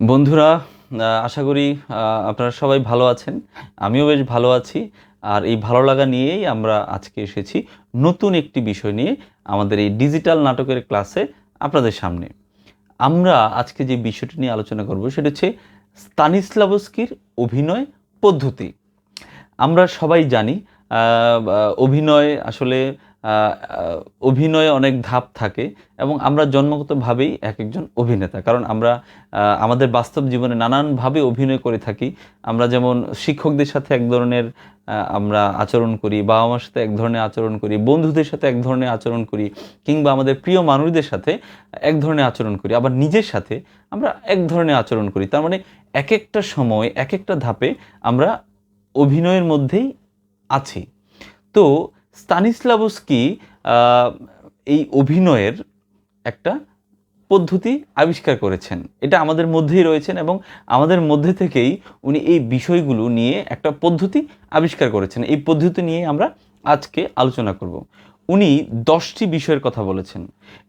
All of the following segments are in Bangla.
বন্ধুরা আশা করি আপনারা সবাই ভালো আছেন। আমিও বেশ ভালো আছি। আর এই ভালো লাগা নিয়েই আমরা আজকে এসেছি নতুন একটি বিষয় নিয়ে আমাদের এই ডিজিটাল নাটকের ক্লাসে আপনাদের সামনে। আমরা আজকে যে বিষয়টি নিয়ে আলোচনা করব সেটা হচ্ছে স্তানিস্লাভস্কির অভিনয় পদ্ধতি। আমরা সবাই জানি অভিনয় আসলে অভিনয়ে অনেক ধাপ থাকে এবং আমরা জন্মগতভাবেই এক একজন অভিনেতা। কারণ আমরা আমাদের বাস্তব জীবনে নানানভাবে অভিনয় করে থাকি। আমরা যেমন শিক্ষকদের সাথে এক ধরনের আমরা আচরণ করি বাবা মার সাথে এক ধরনের আচরণ করি, বন্ধুদের সাথে এক ধরনের আচরণ করি, কিংবা আমাদের প্রিয় মানুষদের সাথে এক ধরনের আচরণ করি, আবার নিজের সাথে আমরা এক ধরনের আচরণ করি। তার মানে এক একটা সময়, এক একটা ধাপে আমরা অভিনয়ের মধ্যেই আছি। তো স্তানিস্লাভস্কি এই অভিনয়ের একটা পদ্ধতি আবিষ্কার করেছেন? এটা আমাদের মধ্যেই রয়েছেন এবং আমাদের মধ্যে থেকেই উনি এই বিষয়গুলো নিয়ে একটা পদ্ধতি আবিষ্কার করেছেন। এই পদ্ধতি নিয়ে আমরা আজকে আলোচনা করব। উনি দশটি বিষয়ের কথা বলেছেন।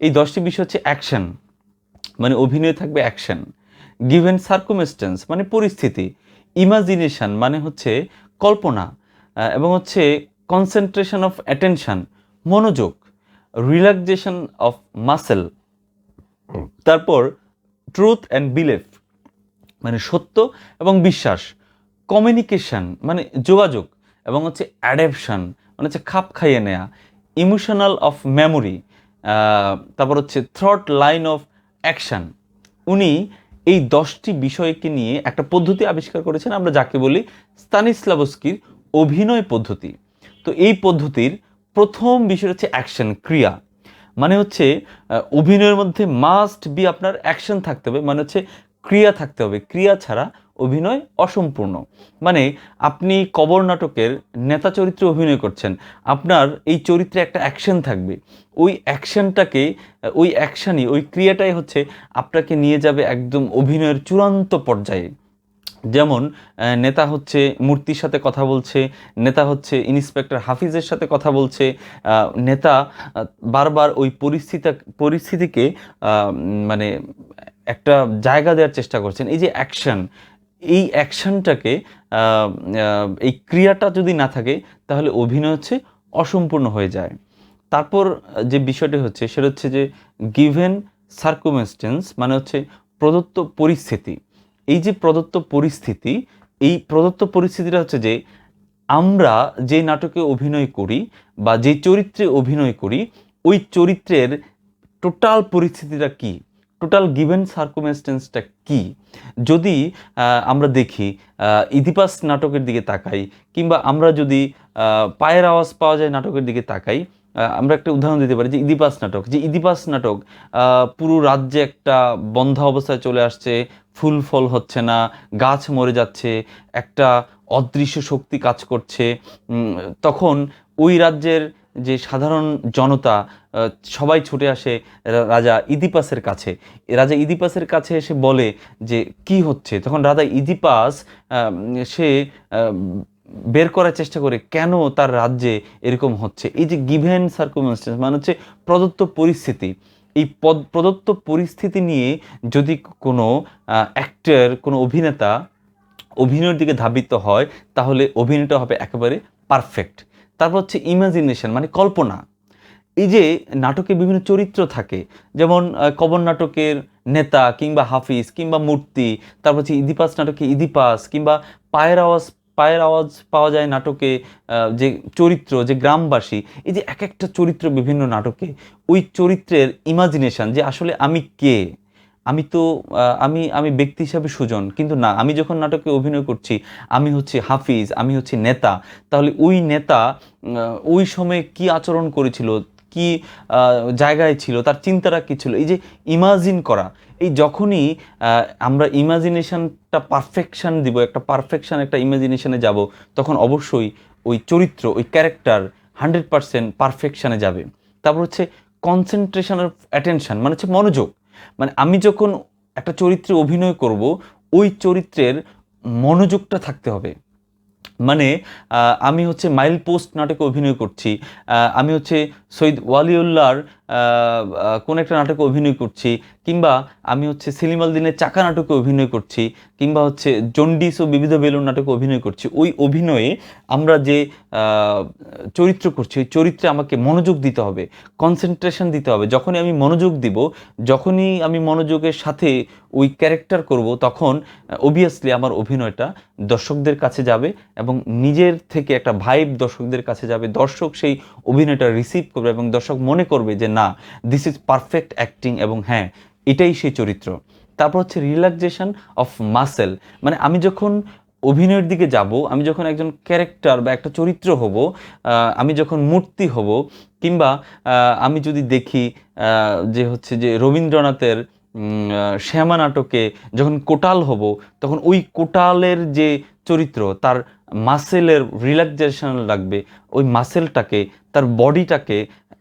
এই দশটি বিষয় হচ্ছে অ্যাকশন মানে অভিনয় থাকবে অ্যাকশন। গিভেন সার্কুমেস্টেন্স মানে পরিস্থিতি। ইমাজিনেশন মানে হচ্ছে কল্পনা এবং হচ্ছে কনসেন্ট্রেশন অফ অ্যাটেনশন মনোযোগ রিল্যাক্সেশন অফ মাসেল তারপর ট্রুথ অ্যান্ড বিলিফ মানে সত্য এবং বিশ্বাস কমিউনিকেশন মানে যোগাযোগ এবং হচ্ছে অ্যাডাপশন মানে হচ্ছে খাপ খাইয়ে নেয়া ইমোশনাল অফ মেমোরি তারপর হচ্ছে থ্রট লাইন অফ অ্যাকশন উনি এই দশটি বিষয়কে নিয়ে একটা পদ্ধতি আবিষ্কার করেছেন, আমরা যাকে বলি স্তানিস্লাভস্কির অভিনয় পদ্ধতি। তো এই পদ্ধতির প্রথম বিষয় হচ্ছে অ্যাকশন ক্রিয়া। মানে হচ্ছে অভিনয়ের মধ্যে মাস্ট বি আপনার অ্যাকশন থাকতে হবে মানে হচ্ছে ক্রিয়া থাকতে হবে। ক্রিয়া ছাড়া অভিনয় অসম্পূর্ণ। মানে আপনি কবর নাটকের নেতা চরিত্রে অভিনয় করছেন, আপনার এই চরিত্রে একটা অ্যাকশন থাকবে। ওই অ্যাকশনটাকে ওই অ্যাকশনই ওই ক্রিয়াটাই হচ্ছে আপনাকে নিয়ে যাবে একদম অভিনয়ের চূড়ান্ত পর্যায়ে। যেমন নেতা হচ্ছে মূর্তির সাথে কথা বলছে, নেতা হচ্ছে ইন্সপেক্টর হাফিজের সাথে কথা বলছে নেতা বারবার ওই পরিস্থিতি, পরিস্থিতিকে মানে একটা জায়গা দেওয়ার চেষ্টা করছেন। এই যে অ্যাকশন, এই অ্যাকশনটাকে এই ক্রিয়াটা যদি না থাকে, তাহলে অভিনয় হচ্ছে অসম্পূর্ণ হয়ে যায়। তারপর যে বিষয়টি হচ্ছে, সেটা হচ্ছে যে গিভেন সার্কুমেস্টেন্স মানে হচ্ছে প্রদত্ত পরিস্থিতি। এই যে প্রদত্ত পরিস্থিতি এই প্রদত্ত পরিস্থিতিটা হচ্ছে যে আমরা যে নাটকে অভিনয় করি বা যে চরিত্রে অভিনয় করি ওই চরিত্রের টোটাল পরিস্থিতিটা কি? টোটাল গিভেন সার্কুমেস্টেন্সটা কি? যদি আমরা দেখি আহ, ইদিপাস নাটকের দিকে তাকাই কিংবা আমরা যদি পায়ের আওয়াজ পাওয়া যায় নাটকের দিকে তাকাই আমরা একটা উদাহরণ দিতে পারি যে ইদিপাস নাটক। যে ইদিপাস নাটক পুরো রাজ্যে একটা বন্ধ অবস্থায় চলে আসছে, ফুল ফল হচ্ছে না, গাছ মরে যাচ্ছে, একটা অদৃশ্য শক্তি কাজ করছে। তখন ওই রাজ্যের যে সাধারণ জনতা সবাই ছুটে আসে রাজা ইদিপাসের কাছে। রাজা ইদিপাসের কাছে এসে বলে যে, কি হচ্ছে? তখন রাজা ইদিপাস সে বের করার চেষ্টা করে কেন তার রাজ্যে এরকম হচ্ছে? এই যে গিভেন সার্কুমেন্সটেন্স মানে হচ্ছে প্রদত্ত পরিস্থিতি। এই পদ, প্রদত্ত পরিস্থিতি নিয়ে যদি কোনো অ্যাক্টর কোনো অভিনেতা অভিনয়ের দিকে ধাবিত হয়, তাহলে অভিনয়টা হবে একেবারে পারফেক্ট তারপর হচ্ছে ইমাজিনেশন মানে কল্পনা। এই যে নাটকে বিভিন্ন চরিত্র থাকে, যেমন কবর নাটকের নেতা কিংবা হাফিজ কিংবা মূর্তি, তারপর হচ্ছে ইদিপাস নাটকে ইদিপাস কিংবা পায়ের আওয়াজ পায়ের আওয়াজ পাওয়া যায় নাটকে যে চরিত্র, যে গ্রামবাসী, এই যে এক একটা চরিত্র বিভিন্ন নাটকে, ওই চরিত্রের ইমাজিনেশন যে আসলে আমি কে? আমি তো আমি আমি ব্যক্তি হিসাবে সুজন, কিন্তু না, আমি যখন নাটকে অভিনয় করছি, আমি হচ্ছে হাফিজ, আমি হচ্ছে নেতা, তাহলে ওই নেতা ওই সময়ে কি আচরণ করেছিল, কি জায়গায় ছিল, তার চিন্তাটা কী ছিল? এই যে ইমাজিন করা এই যখনই আমরা ইমাজিনেশনটা পারফেকশান দিব, একটা পারফেকশন একটা ইমাজিনেশনে যাব, তখন অবশ্যই ওই চরিত্র, ওই ক্যারেক্টার হান্ড্রেড পারসেন্ট পারফেকশানে যাবে। তারপর হচ্ছে কনসেন্ট্রেশন অফ অ্যাটেনশন মানে হচ্ছে মনোযোগ। মানে আমি যখন একটা চরিত্রে অভিনয় করব, ওই চরিত্রের মনোযোগটা থাকতে হবে। মানে আমি হচ্ছে মাইল পোস্ট নাটকে অভিনয় করছি আমি হচ্ছে সৈয়দ ওয়ালিউল্লাহর কোন একটা নাটকে অভিনয় করছি, কিংবা আমি হচ্ছে সেলিমাল দিনের চাকা নাটকে অভিনয় করছি, কিংবা হচ্ছে জন্ডিস ও বিবিধ বেলুন নাটকে অভিনয় করছি। ওই অভিনয়ে আমরা যে চরিত্র করছি, ওই চরিত্রে আমাকে মনোযোগ দিতে হবে কনসেন্ট্রেশন দিতে হবে। যখনই আমি মনোযোগ দিব, যখনই আমি মনোযোগের সাথে ওই ক্যারেক্টার করব, তখন অবভিয়াসলি আমার অভিনয়টা দর্শকদের কাছে যাবে এবং নিজের থেকে একটা ভাইব দর্শকদের কাছে যাবে। দর্শক সেই অভিনয়টা রিসিভ করবে এবং দর্শক মনে করবে যে, না দিস ইজ পারফেক্ট অ্যাক্টিং এবং হ্যাঁ এটাই সেই চরিত্র। তারপর হচ্ছে রিল্যাক্সেশন অফ মাসেল মানে আমি যখন অভিনয়ের দিকে যাব, আমি যখন একজন ক্যারেক্টার বা একটা চরিত্র হব আমি যখন মূর্তি হব, কিংবা আমি যদি দেখি যে হচ্ছে যে রবীন্দ্রনাথের শ্যামা নাটকে যখন কোটাল হব, তখন ওই কোটালের যে চরিত্র, তার মাসেলের রিল্যাক্সেশন লাগবে, ওই মাসেলটাকে তার বডিটাকে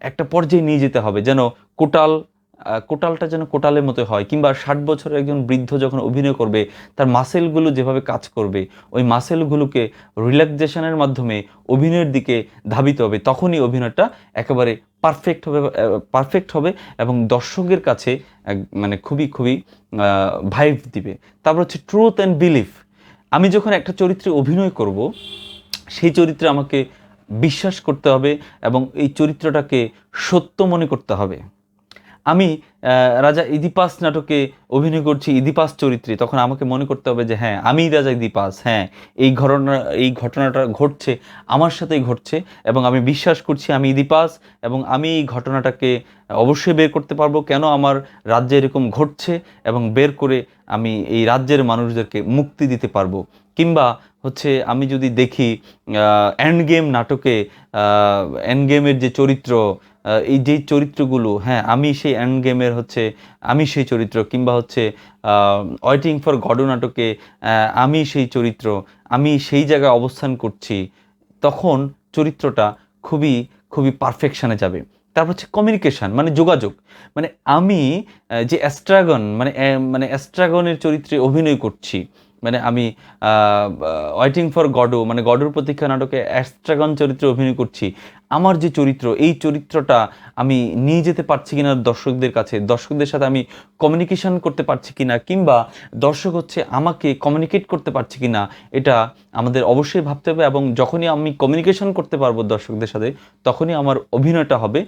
একটা পর্যায়ে নিয়ে যেতে হবে যেন কোটাল কোটালটা যেন কোটালের মতো হয় কিংবা ষাট বছরের একজন বৃদ্ধ যখন অভিনয় করবে, তার মাসেলগুলো যেভাবে কাজ করবে, ওই মাসেলগুলোকে রিল্যাক্সেশনের মাধ্যমে অভিনয়ের দিকে ধাবিত হবে, তখনই অভিনয়টা একেবারে পারফেক্ট হবে পারফেক্ট হবে এবং দর্শকের কাছে মানে খুবই খুবই ভাইভ দিবে। তারপর হচ্ছে ট্রুথ অ্যান্ড বিলিফ আমি যখন একটা চরিত্রে অভিনয় করব, সেই চরিত্রে আমাকে বিশ্বাস করতে হবে এবং এই চরিত্রটাকে সত্য মনে করতে হবে। আমি রাজা ইদিপাস নাটকে অভিনয় করছি ইদিপাস চরিত্রে, তখন আমাকে মনে করতে হবে যে হ্যাঁ আমি রাজা ইদিপাস হ্যাঁ এই ঘটনা এই ঘটনাটা ঘটছে, আমার সাথেই ঘটছে, এবং আমি বিশ্বাস করছি আমি ইদিপাস, এবং আমি এই ঘটনাটাকে অবশ্যই বের করতে পারব, কেন আমার রাজ্যে এরকম ঘটছে, এবং বের করে আমি এই রাজ্যের মানুষদেরকে মুক্তি দিতে পারব। কিংবা হচ্ছে আমি যদি দেখি এন্ড গেম নাটকে এন্ড গেমের যে চরিত্র এই যে চরিত্রগুলো হ্যাঁ আমি সেই অ্যান্ড গেমের হচ্ছে, আমি সেই চরিত্র কিংবা হচ্ছে ওয়েটিং ফর গড নাটকে আমি সেই চরিত্র, আমি সেই জায়গায় অবস্থান করছি, তখন চরিত্রটা খুবই খুবই পারফেকশনে যাবে। তারপর হচ্ছে কমিউনিকেশন মানে যোগাযোগ। মানে আমি যে অ্যাস্ট্রাগন মানে মানে অ্যাস্ট্রাগনের চরিত্রে অভিনয় করছি মানে আমি ওয়েটিং ফর গডো মানে গডোর প্রতীক্ষা নাটকে অ্যাস্ট্রাগন চরিত্রে অভিনয় করছি। আমার যে চরিত্র, এই চরিত্রটা আমি নিয়ে যেতে পারছি কিনা দর্শকদের কাছে, দর্শকদের সাথে আমি কমিউনিকেশন করতে পারছি কিনা, কিংবা দর্শক হচ্ছে আমাকে কমিউনিকেট করতে পারছি কিনা, এটা আমাদের অবশ্যই ভাবতে হবে এবং যখনই আমি কমিউনিকেশন করতে পারব দর্শকদের সাথে, তখনই আমার অভিনয়টা হবে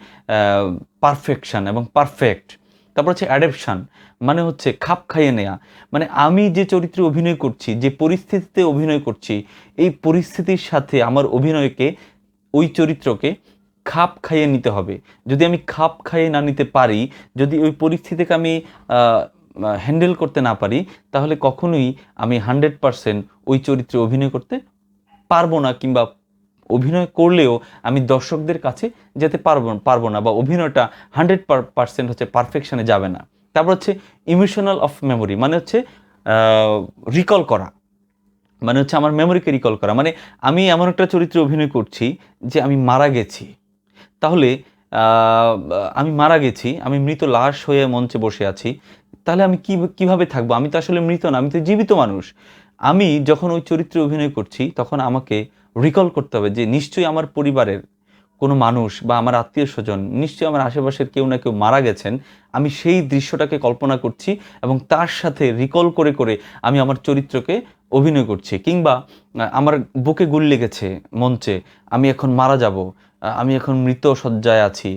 পারফেকশন এবং পারফেক্ট তারপর হচ্ছে অ্যাডাপশন মানে হচ্ছে খাপ খাইয়ে নেয়া। মানে আমি যে চরিত্রে অভিনয় করছি, যে পরিস্থিতিতে অভিনয় করছি, এই পরিস্থিতির সাথে আমার অভিনয়কে, ওই চরিত্রকে খাপ খাইয়ে নিতে হবে। যদি আমি খাপ খাইয়ে না নিতে পারি, যদি ওই পরিস্থিতিকে আমি হ্যান্ডেল করতে না পারি, তাহলে কখনোই আমি হান্ড্রেড পারসেন্ট ওই চরিত্রে অভিনয় করতে পারব না কিংবা অভিনয় করলেও আমি দর্শকদের কাছে যেতে পারব পারব না বা অভিনয়টা হান্ড্রেড পারসেন্ট হচ্ছে পারফেকশনে যাবে না। তারপর হচ্ছে ইমোশনাল অফ মেমোরি মানে হচ্ছে রিকল করা। মানে হচ্ছে আমার মেমোরিকে রিকল করা। মানে আমি এমন একটা চরিত্রে অভিনয় করছি যে আমি মারা গেছি। তাহলে আমি মারা গেছি, আমি মৃত লাশ হয়ে মঞ্চে বসে আছি। তাহলে আমি কি, কীভাবে থাকব? আমি তো আসলে মৃত না, আমি তো জীবিত মানুষ। আমি যখন ওই চরিত্রে অভিনয় করছি, তখন আমাকে রিকল করতে হবে যে নিশ্চয়ই আমার পরিবারের কোনো মানুষ বা আমার আত্মীয় স্বজন, নিশ্চয়ই আমার আশেপাশের কেউ না কেউ মারা গেছেন, আমি সেই দৃশ্যটাকে কল্পনা করছি এবং তার সাথে রিকল করে করে আমি আমার চরিত্রকে অভিনয় করছি। কিংবা আমার বুকে গুল লেগেছে মঞ্চে, আমি এখন মারা যাব আমি এখন মৃত শয্যায় আছি,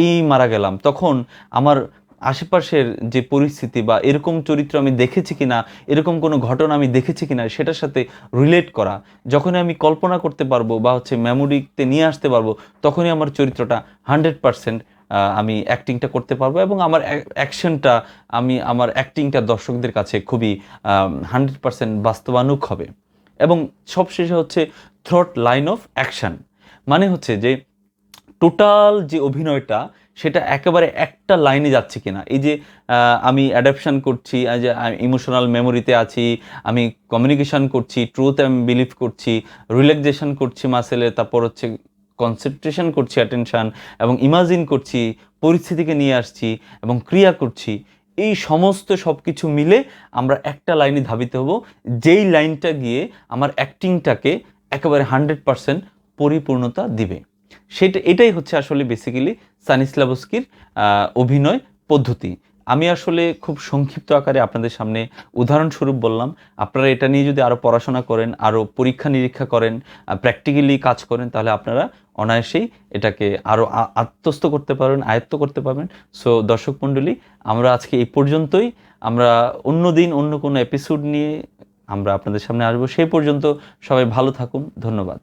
এই মারা গেলাম। তখন আমার আশেপাশের যে পরিস্থিতি বা এরকম চরিত্র আমি দেখেছি কিনা, এরকম কোনো ঘটনা আমি দেখেছি কিনা, সেটার সাথে রিলেট করা। যখনই আমি কল্পনা করতে পারব বা হচ্ছে মেমোরিতে নিয়ে আসতে পারব, তখনই আমার চরিত্রটা হান্ড্রেড পারসেন্ট আমি অ্যাক্টিংটা করতে পারব এবং আমার অ্যাকশনটা আমি আমার অ্যাক্টিংটা দর্শকদের কাছে খুবই হান্ড্রেড পারসেন্ট বাস্তবানুক হবে। এবং সবশেষে হচ্ছে থ্রট লাইন অফ অ্যাকশন মানে হচ্ছে যে টোটাল যে অভিনয়টা, সেটা একেবারে একটা লাইনে যাচ্ছে কিনা? এই যে আমি অ্যাডাপশন করছি যে ইমোশনাল মেমোরিতে আছি, আমি কমিউনিকেশন করছি ট্রুথ আমি বিলিভ করছি রিল্যাক্সেশন করছি মাসেলে তারপর হচ্ছে কনসেন্ট্রেশন করছি অ্যাটেনশন এবং ইমাজিন করছি, পরিস্থিতিকে নিয়ে আসছি, এবং ক্রিয়া করছি। এই সমস্ত সব কিছু মিলে আমরা একটা লাইনে ধাবিত হব, যেই লাইনটা গিয়ে আমার অ্যাক্টিংটাকে একেবারে হান্ড্রেড পারসেন্ট পরিপূর্ণতা দিবে। সেটা, এটাই হচ্ছে আসলে বেসিক্যালি সানিসলাবস্কির অভিনয় পদ্ধতি। আমি আসলে খুব সংক্ষিপ্ত আকারে আপনাদের সামনে উদাহরণস্বরূপ বললাম, আপনারা এটা নিয়ে যদি আরও পড়াশোনা করেন আরও পরীক্ষা নিরীক্ষা করেন প্র্যাকটিক্যালি কাজ করেন, তাহলে আপনারা অনায়াসেই এটাকে আরও আত্মস্থ করতে পারবেন, আয়ত্ত করতে পারবেন। সো দর্শক মণ্ডলী, আমরা আজকে এই পর্যন্তই। আমরা অন্য দিন অন্য কোনো এপিসোড নিয়ে আমরা আপনাদের সামনে আসব। সেই পর্যন্ত সবাই ভালো থাকুন। ধন্যবাদ।